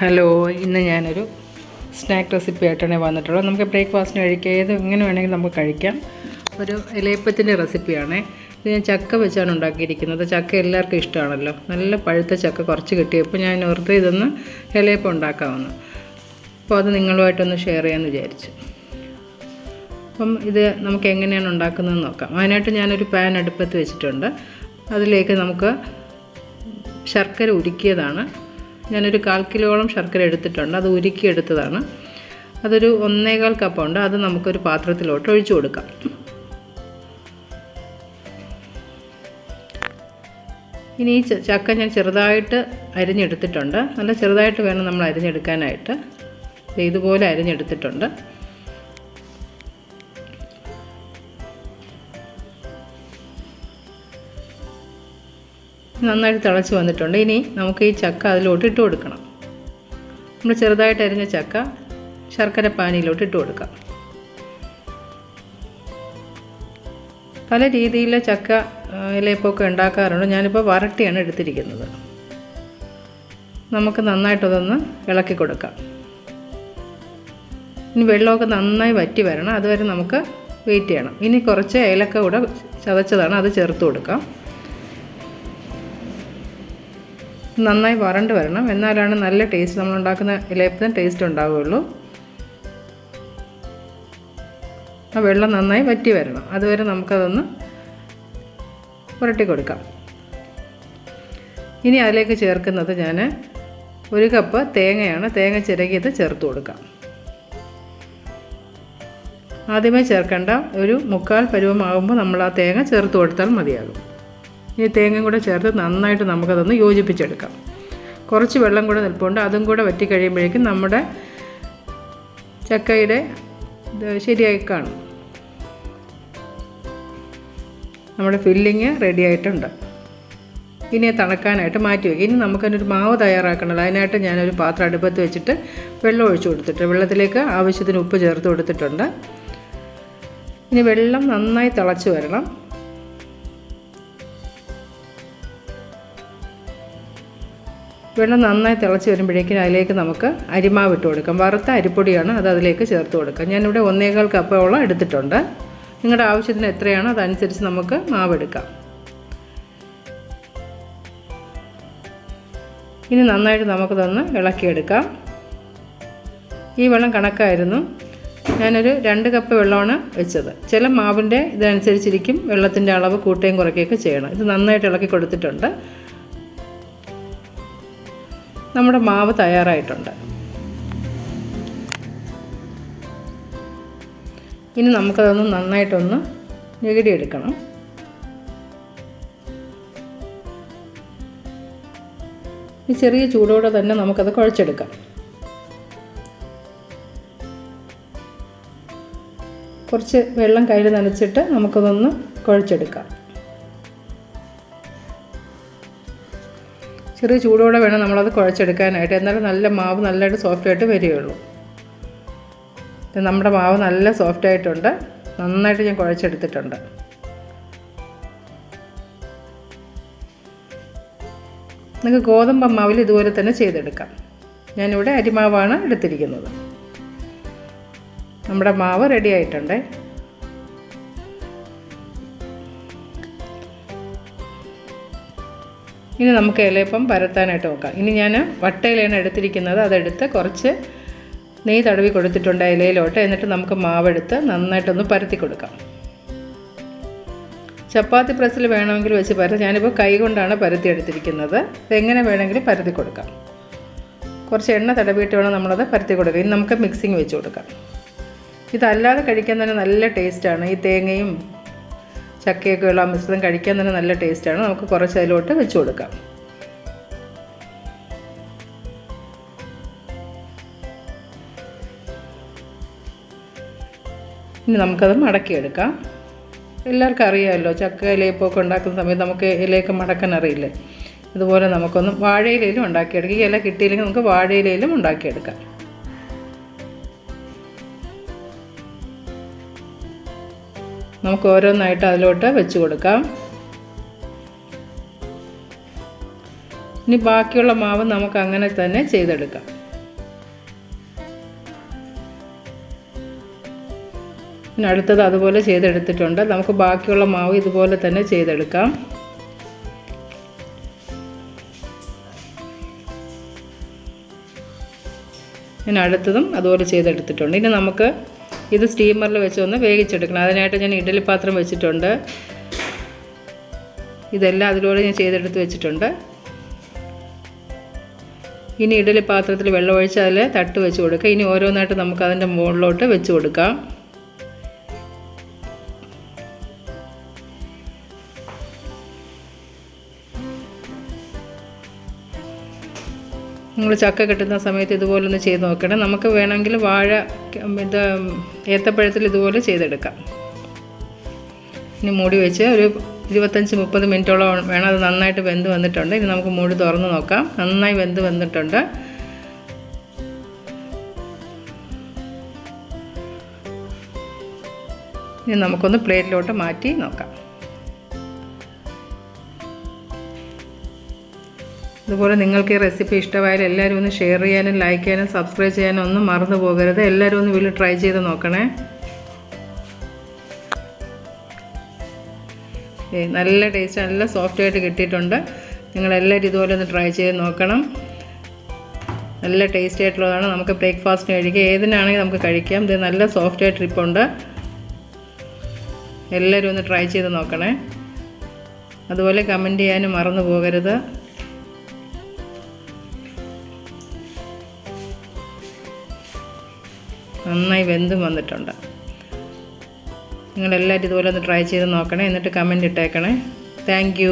Hello ഇന്ന് ഞാനൊരു snack recipe ആയിട്ടാണ് വന്നിട്ടുള്ളത്. നമുക്ക് ബ്രേക്ക്ഫാസ്റ്റിന് കഴിക്കാം ഏത് എങ്ങനെ വേണമെങ്കിലും നമുക്ക് കഴിക്കാം. ഒരു ഇലയപ്പത്തിന്റെ റെസിപ്പിയാണ്. ഇത് ഞാൻ ചക്ക വെച്ചാണ് ഉണ്ടാക്കിയിരിക്കുന്നത്. ചക്ക എല്ലാവർക്കും ഇഷ്ടമാണല്ലോ. നല്ല പഴുത്ത ചക്ക കുറച്ച് കിട്ടിയപ്പോൾ ഞാൻ ഓർത്ത് ഇതൊന്ന് ഇലയപ്പം ഉണ്ടാക്കാമെന്ന്. അപ്പോൾ അത് നിങ്ങളുമായിട്ടൊന്ന് ഷെയർ ചെയ്യാമെന്ന് വിചാരിച്ചു. അപ്പം ഇത് നമുക്ക് എങ്ങനെയാണ് ഉണ്ടാക്കുന്നതെന്ന് നോക്കാം. അതിനായിട്ട് ഞാനൊരു പാൻ അടുപ്പത്ത് വെച്ചിട്ടുണ്ട്. അതിലേക്ക് നമുക്ക് ശർക്കര ഉരുക്കിയതാണ്. ഞാനൊരു കാൽ കിലോളം ശർക്കര എടുത്തിട്ടുണ്ട്. അത് ഉരുക്കിയെടുത്തതാണ് അതൊരു ഒന്നേകാൽ കപ്പുണ്ട് അത് നമുക്കൊരു പാത്രത്തിലോട്ട് ഒഴിച്ചു കൊടുക്കാം. ഇനി ഈ ചക്ക ഞാൻ ചെറുതായിട്ട് അരിഞ്ഞെടുത്തിട്ടുണ്ട്. നല്ല ചെറുതായിട്ട് വേണം നമ്മൾ അരിഞ്ഞെടുക്കാനായിട്ട്. ഇതുപോലെ അരിഞ്ഞെടുത്തിട്ടുണ്ട്. നന്നായിട്ട് തിളച്ച് വന്നിട്ടുണ്ട്. ഇനി നമുക്ക് ഈ ചക്ക അതിലോട്ട് ഇട്ട് കൊടുക്കണം. നമ്മൾ ചെറുതായിട്ട് അരിഞ്ഞ ചക്ക ശർക്കര പാനിയിലോട്ട് ഇട്ട് കൊടുക്കാം. പല രീതിയിൽ ചക്ക ഇലയപ്പമൊക്കെ ഉണ്ടാക്കാറുണ്ട്. ഞാനിപ്പോൾ വരട്ടിയാണ് എടുത്തിരിക്കുന്നത്. നമുക്ക് നന്നായിട്ടതൊന്ന് ഇളക്കി കൊടുക്കാം. ഇനി വെള്ളമൊക്കെ നന്നായി വറ്റി വരണം. അതുവരെ നമുക്ക് വെയിറ്റ് ചെയ്യണം. ഇനി കുറച്ച് ഏലക്ക കൂടെ ചതച്ചതാണ് അത് ചേർത്ത് കൊടുക്കാം. നന്നായി വരണ്ട് വരണം. എന്നാലാണ് നല്ല ടേസ്റ്റ് നമ്മൾ ഉണ്ടാക്കുന്ന ഇലയപ്പത്തിന് ടേസ്റ്റ് ഉണ്ടാവുകയുള്ളൂ. ആ വെള്ളം നന്നായി വറ്റി വരണം. അതുവരെ നമുക്കതൊന്ന് പുരട്ടി കൊടുക്കാം ഇനി അതിലേക്ക് ചേർക്കുന്നത് ഞാൻ ഒരു കപ്പ് തേങ്ങയാണ്. തേങ്ങ ചിരകിയത് ചേർത്ത് കൊടുക്കാം. ആദ്യമേ ചേർക്കേണ്ട ഒരു മുക്കാൽ പരുവമാകുമ്പോൾ നമ്മൾ ആ തേങ്ങ ചേർത്ത് കൊടുത്താൽ മതിയാകും. ഈ തേങ്ങയും കൂടെ ചേർത്ത് നന്നായിട്ട് നമുക്കതൊന്ന് യോജിപ്പിച്ചെടുക്കാം. കുറച്ച് വെള്ളം കൂടെ നിൽപ്പുണ്ട്. അതും കൂടെ വറ്റി കഴിയുമ്പോഴേക്കും നമ്മുടെ ചക്കയുടെ ശരിയായി കാണും. നമ്മുടെ ഫില്ലിങ് റെഡി ആയിട്ടുണ്ട്. ഇനി തണുക്കാനായിട്ട് മാറ്റി വയ്ക്കും ഇനി നമുക്കതിനൊരു മാവ് തയ്യാറാക്കണമല്ലോ അതിനായിട്ട് ഞാനൊരു പാത്രം അടുപ്പത്ത് വെച്ചിട്ട് വെള്ളം ഒഴിച്ചു കൊടുത്തിട്ട് വെള്ളത്തിലേക്ക് ആവശ്യത്തിന് ഉപ്പ് ചേർത്ത് കൊടുത്തിട്ടുണ്ട്. ഇനി വെള്ളം നന്നായി തിളച്ച് വരണം. വെള്ളം നന്നായി തിളച്ച് വരുമ്പോഴേക്കും അതിലേക്ക് നമുക്ക് അരിമാവ് ഇട്ട് കൊടുക്കാം. വറുത്ത അരിപ്പൊടിയാണ് അത് അതിലേക്ക് ചേർത്ത് കൊടുക്കാം ഞാനിവിടെ ഒന്നേകാൽ കപ്പോളം എടുത്തിട്ടുണ്ട്. നിങ്ങളുടെ ആവശ്യത്തിന് എത്രയാണോ അതനുസരിച്ച് നമുക്ക് മാവ് എടുക്കാം. ഇനി നന്നായിട്ട് നമുക്കിതൊന്ന് ഇളക്കിയെടുക്കാം. ഈ വെള്ളം കണക്കായിരുന്നു. ഞാനൊരു രണ്ട് കപ്പ് വെള്ളമാണ് വെച്ചത്. ചില മാവിന്റെ ഇതനുസരിച്ചിരിക്കും വെള്ളത്തിന്റെ അളവ് കൂട്ടുകയും കുറയ്ക്കുകയൊക്കെ ചെയ്യണം. ഇത് നന്നായിട്ട് ഇളക്കി കൊടുത്തിട്ടുണ്ട്. നമ്മുടെ മാവ് തയ്യാറായിട്ടുണ്ട്. ഇനി നമുക്കതൊന്ന് നന്നായിട്ടൊന്ന് ഞെകിടിയെടുക്കണം. ഈ ചെറിയ ചൂടോടെ തന്നെ നമുക്കത് കുഴച്ചെടുക്കാം. കുറച്ച് വെള്ളം കയ്യിൽ നനച്ചിട്ട് നമുക്കതൊന്ന് കുഴച്ചെടുക്കാം. ചെറിയ ചൂടോടെ വേണം നമ്മളത് കുഴച്ചെടുക്കാനായിട്ട്. എന്നാലും നല്ല മാവ് നല്ലതായിട്ട് സോഫ്റ്റായിട്ട് വരികയുള്ളൂ. നമ്മുടെ മാവ് നല്ല സോഫ്റ്റായിട്ടുണ്ട് നന്നായിട്ട് ഞാൻ കുഴച്ചെടുത്തിട്ടുണ്ട്. നിങ്ങൾക്ക് ഗോതമ്പ് മാവിൽ ഇതുപോലെ തന്നെ ചെയ്തെടുക്കാം. ഞാനിവിടെ അരിമാവാണ് എടുത്തിരിക്കുന്നത്. നമ്മുടെ മാവ് റെഡി ആയിട്ടുണ്ട്. ഇനി നമുക്ക് ഇലയപ്പം പരത്താനായിട്ട് നോക്കാം. ഇനി ഞാൻ വട്ടയിലയാണ് എടുത്തിരിക്കുന്നത്. അതെടുത്ത് കുറച്ച് നെയ്യ് തടവി കൊടുത്തിട്ടുണ്ട് ഇലയിലോട്ട്. എന്നിട്ട് നമുക്ക് മാവെടുത്ത് നന്നായിട്ടൊന്ന് പരത്തി കൊടുക്കാം. ചപ്പാത്തി പ്രസ്സിൽ വേണമെങ്കിൽ വെച്ച് പരത്തി. ഞാനിപ്പോൾ കൈ കൊണ്ടാണ് പരത്തി എടുത്തിരിക്കുന്നത്. ഇതെങ്ങനെ വേണമെങ്കിലും പരത്തി കൊടുക്കാം. കുറച്ച് എണ്ണ തടവിയിട്ട് വേണം നമ്മളത് പരത്തി കൊടുക്കുക ഇനി നമുക്ക് മിക്സിങ് വെച്ച് കൊടുക്കാം. ഇതല്ലാതെ കഴിക്കാൻ തന്നെ നല്ല ടേസ്റ്റാണ് ഈ തേങ്ങയും ചക്കയൊക്കെ ഉള്ള മിശ്രിതം കഴിക്കാൻ തന്നെ നല്ല ടേസ്റ്റാണ്. നമുക്ക് കുറച്ച് അതിലോട്ട് വെച്ച് കൊടുക്കാം. ഇനി നമുക്കത് മടക്കിയെടുക്കാം. എല്ലാവർക്കും അറിയാമല്ലോ ചക്ക ഇലയപ്പമൊക്കെ ഉണ്ടാക്കുന്ന സമയത്ത് നമുക്ക് ഇലയൊക്കെ മടക്കാൻ അറിയില്ലേ? അതുപോലെ നമുക്കൊന്ന് വാഴയിലയിലും ഉണ്ടാക്കിയെടുക്കാം. ഈ ഇല കിട്ടിയില്ലെങ്കിൽ നമുക്ക് വാഴയിലയിലും ഉണ്ടാക്കിയെടുക്കാം. നമുക്ക് ഓരോന്നായിട്ട് അതിലോട്ട് വെച്ച് കൊടുക്കാം. ഇനി ബാക്കിയുള്ള മാവ് നമുക്ക് അങ്ങനെ തന്നെ ചെയ്തെടുക്കാം. പിന്നെ അടുത്തത് അതുപോലെ ചെയ്തെടുത്തിട്ടുണ്ട്. നമുക്ക് ബാക്കിയുള്ള മാവ് ഇതുപോലെ തന്നെ ചെയ്തെടുക്കാം. ഇനി അടുത്തതും അതുപോലെ ചെയ്തെടുത്തിട്ടുണ്ട്. ഇനി നമുക്ക് ഇത് സ്റ്റീമറിൽ വെച്ച് ഒന്ന് വേവിച്ചെടുക്കണം. അതിനായിട്ട് ഞാൻ ഇഡലി പാത്രം വെച്ചിട്ടുണ്ട്. ഇതെല്ലാം അതിലൂടെ ഞാൻ ചെയ്തെടുത്ത് വെച്ചിട്ടുണ്ട്. ഇനി ഇഡലി പാത്രത്തിൽ വെള്ളം ഒഴിച്ച് അതിൽ തട്ട് വെച്ച് കൊടുക്കുക. ഇനി ഓരോന്നായിട്ട് നമുക്ക് അതിന്റെ മുകളിലോട്ട് വെച്ച് കൊടുക്കാം. നിങ്ങൾ ചക്ക കിട്ടുന്ന സമയത്ത് ഇതുപോലെ ഒന്ന് ചെയ്ത് നോക്കണം. നമുക്ക് വേണമെങ്കിൽ വാഴ ഇത് ഏത്തപ്പഴത്തിൽ ഇതുപോലെ ചെയ്തെടുക്കാം. ഇനി മൂടി വെച്ച് ഒരു ഇരുപത്തഞ്ച് മുപ്പത് മിനിറ്റോളം വേണം. അത് നന്നായിട്ട് വെന്ത് വന്നിട്ടുണ്ട്. ഇനി നമുക്ക് മൂടി തുറന്ന് നോക്കാം. നന്നായി വെന്ത് വന്നിട്ടുണ്ട്. ഇനി നമുക്കൊന്ന് പ്ലേറ്റിലോട്ട് മാറ്റി നോക്കാം. അതുപോലെ നിങ്ങൾക്ക് ഈ റെസിപ്പി ഇഷ്ടമായാലും എല്ലാവരും ഒന്ന് ഷെയർ ചെയ്യാനും ലൈക്ക് ചെയ്യാനും സബ്സ്ക്രൈബ് ചെയ്യാനും ഒന്നും മറന്നു പോകരുത്. എല്ലാവരും ഒന്ന് വീട്ടിൽ ട്രൈ ചെയ്ത് നോക്കണേ. നല്ല ടേസ്റ്റ് നല്ല സോഫ്റ്റ് ആയിട്ട് കിട്ടിയിട്ടുണ്ട്. നിങ്ങളെല്ലാവരും ഇതുപോലെ ഒന്ന് ട്രൈ ചെയ്ത് നോക്കണം. നല്ല ടേസ്റ്റി ആയിട്ടുള്ളതാണ്. നമുക്ക് ബ്രേക്ക്ഫാസ്റ്റിന് കഴിക്കുക ഏതിനാണെങ്കിൽ നമുക്ക് കഴിക്കാം. ഇത് നല്ല സോഫ്റ്റ് ആയിട്ട് ഇരിപ്പുണ്ട്. എല്ലാവരും ഒന്ന് ട്രൈ ചെയ്ത് നോക്കണേ. അതുപോലെ കമന്റ് ചെയ്യാനും മറന്നു പോകരുത്. നന്നായി വെന്തും വന്നിട്ടുണ്ട്. നിങ്ങളെല്ലാവരും ഇതുപോലെ ഒന്ന് ട്രൈ ചെയ്ത് നോക്കണേ. എന്നിട്ട് കമന്റ് ഇട്ടേക്കണേ. താങ്ക്